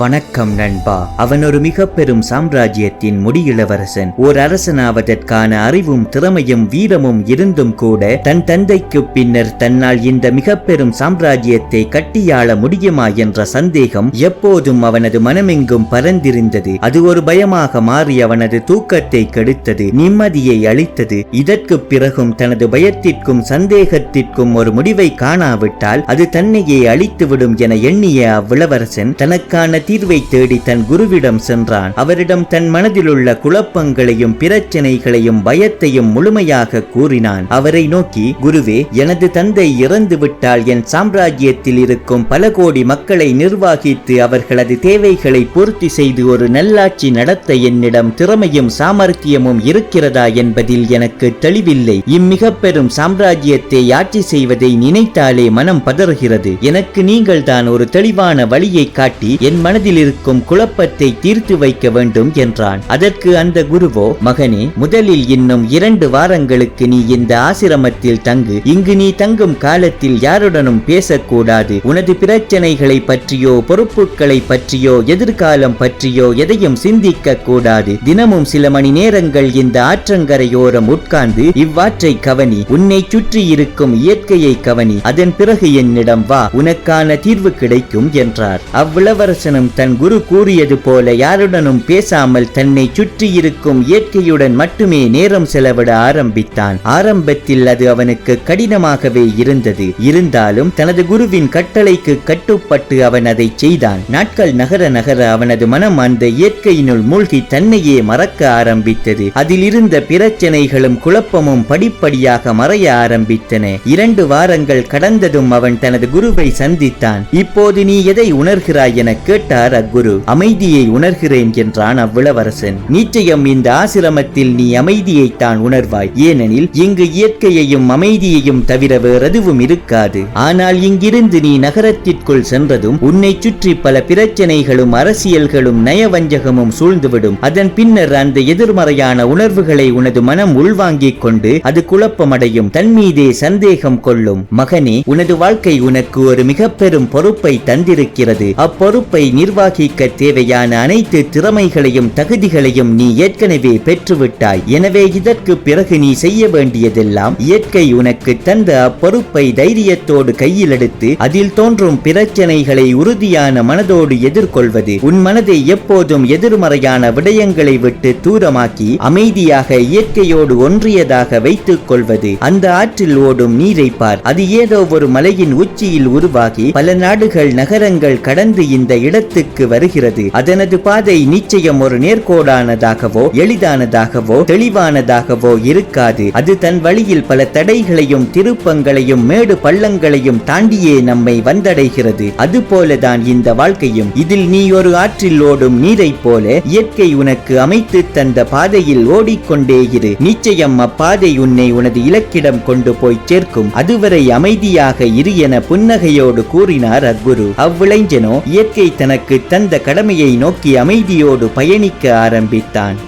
வணக்கம் நண்பா. அவன் ஒரு மிக பெரும் சாம்ராஜ்யத்தின் முடியிளவரசன். ஓர் அரசனாவதற்கான அறிவும் திறமையும் வீரமும் இருந்தும் கூட தன் தந்தைக்கு பின்னர் தன்னால் இந்த மிக பெரும் சாம்ராஜ்யத்தை கட்டியாள முடியுமா என்ற சந்தேகம் எப்போதும் அவனது மனமெங்கும் பரந்திருந்தது. அது ஒரு பயமாக மாறி அவனது தூக்கத்தை கெடுத்தது நிம்மதியை அளித்தது. இதற்கு பிறகும் தனது பயத்திற்கும் சந்தேகத்திற்கும் ஒரு முடிவை காணாவிட்டால் அது தன்னையே அழித்துவிடும் என எண்ணிய அவ்விளவரசன் தனக்கான தீர்வை தேடி தன் குருவிடம் சென்றான். அவரிடம் தன் மனதிலுள்ள குழப்பங்களையும் பிரச்சனைகளையும் பயத்தையும் முழுமையாக கூறினான். அவரை நோக்கி குருவே எனது தந்தை இறந்து விட்டால் என் சாம்ராஜ்யத்தில் இருக்கும் பல கோடி மக்களை நிர்வாகித்து அவர்களது தேவைகளை பூர்த்தி செய்து ஒரு நல்லாட்சி நடத்த என்னிடம் திறமையும் சாமர்த்தியமும் இருக்கிறதா என்பதில் எனக்கு தெளிவில்லை. இம்மிக பெரும் சாம்ராஜ்யத்தை ஆட்சி செய்வதை நினைத்தாலே மனம் பதறுகிறது. எனக்கு நீங்கள் தான் ஒரு தெளிவான வழியை காட்டி என் மன மனதில் இருக்கும் குழப்பத்தை தீர்த்து வைக்க வேண்டும் என்றான். அதற்கு அந்த குருவோ மகனே முதலில் இன்னும் இரண்டு வாரங்களுக்கு நீ இந்த ஆசிரமத்தில் தங்கு. இங்கு நீ தங்கும் காலத்தில் யாருடனும் பேசக்கூடாது. உனது பிரச்சனைகளை பற்றியோ பொறுப்புகளை பற்றியோ எதிர்காலம் பற்றியோ எதையும் சிந்திக்க கூடாது தினமும் சில மணி நேரங்கள் இந்த ஆற்றங்கரையோரம் உட்கார்ந்து இவ்வாற்றை கவனி. உன்னை சுற்றி இருக்கும் இயற்கையை கவனி. அதன் பிறகு என்னிடம் வா. உனக்கான தீர்வு கிடைக்கும் என்றார். அவ்விளவரசனும் தன் குரு கூறியது போல யாருடனும் பேசாமல் தன்னை சுற்றி இருக்கும் இயற்கையுடன் மட்டுமே நேரம் செலவிட ஆரம்பித்தான். ஆரம்பத்தில் அது அவனுக்கு கடினமாகவே இருந்தது. இருந்தாலும் தனது குருவின் கட்டளைக்கு கட்டுப்பட்டு அவன் அதை செய்தான். நாட்கள் நகர நகர அவனது மனம் அந்த இயற்கையினுள் மூழ்கி தன்னையே மறக்க ஆரம்பித்தது. அதில் இருந்த பிரச்சனைகளும் குழப்பமும் படிப்படியாக மறைய ஆரம்பித்தன. இரண்டு வாரங்கள் கடந்ததும் அவன் தனது குருவை சந்தித்தான். இப்போது நீ எதை உணர்கிறாய் என கேட்டார் அக்குரு. அமைதியை உணர்கிறேன் என்றான் அவ்விளவரசன். நிச்சயம் இந்த ஆசிரமத்தில் நீ அமைதியைத்தான் உணர்வாய். ஏனெனில் இங்கு இயற்கையையும் அமைதியையும் தவிர வேறெதுவும் இருக்காது. ஆனால் இங்கிருந்து நீ நகரத்திற்குள் சென்றதும் உன்னை சுற்றி பல பிரச்சனைகளும் அரசியல்களும் நயவஞ்சகமும் சூழ்ந்துவிடும். அதன் பின்னர் அந்த எதிர்மறையான உணர்வுகளை உனது மனம் உள்வாங்கிக் கொண்டு அது குழப்பமடையும். தன் மீதே சந்தேகம் கொள்ளும். மகனே உனது வாழ்க்கை உனக்கு ஒரு மிக பெரும் பொறுப்பை தந்திருக்கிறது. அப்பொறுப்பை நிர்வகிக்க தேவையான அனைத்து திறமைகளையும் தகுதிகளையும் நீ ஏற்கனவே பெற்றுவிட்டாய். எனவே இதற்கு பிறகு நீ செய்ய வேண்டியதெல்லாம் இயற்கை உனக்கு தந்த அப்பொறுப்பை தைரியத்தோடு கையில் எடுத்து அதில் தோன்றும் பிரச்சனைகளை உறுதியான மனதோடு எதிர்கொள்வது உன் மனதை எப்போதும் எதிர்மறையான விடயங்களை விட்டு தூரமாக்கி அமைதியாக இயற்கையோடு ஒன்றியதாக வைத்துக் கொள்வது. அந்த ஆற்றில் ஓடும் நீரை பார். அது ஏதோ ஒரு மலையின் உச்சியில் உருவாகி பல நாடுகள் நகரங்கள் கடந்து இந்த இடத்துக்கு வருகிறது. அதனது பாதை நிச்சயம் ஒரு நேர்கோடானதாகவோ எளிதானதாகவோ தெளிவானதாகவோ இருக்காது. அது தன் வழியில் பல தடைகளையும் திருப்பங்களையும் மேடு பள்ளங்களையும் தாண்டியே நம்மை வந்தடைகிறது. அதுபோலதான் இந்த வாழ்க்கையும். இதில் நீ ஒரு ஆற்றில் ஓடும் நீரை போல இயற்கை உனக்கு அமைத்து தந்த பாதையில் ஓடிக்கொண்டே இரு. நிச்சயம் அப்பாதை உன்னை உனது இலக்கிடம் கொண்டு போய் சேர்க்கும். அதுவரை அமைதியாக இரு என புன்னகையோடு கூறினார் அக்குரு அவ்விளைஞனோ இயற்கை தனக்கு தனக்கு தந்த கடமையை நோக்கி அமைதியோடு பயணிக்க ஆரம்பித்தான்.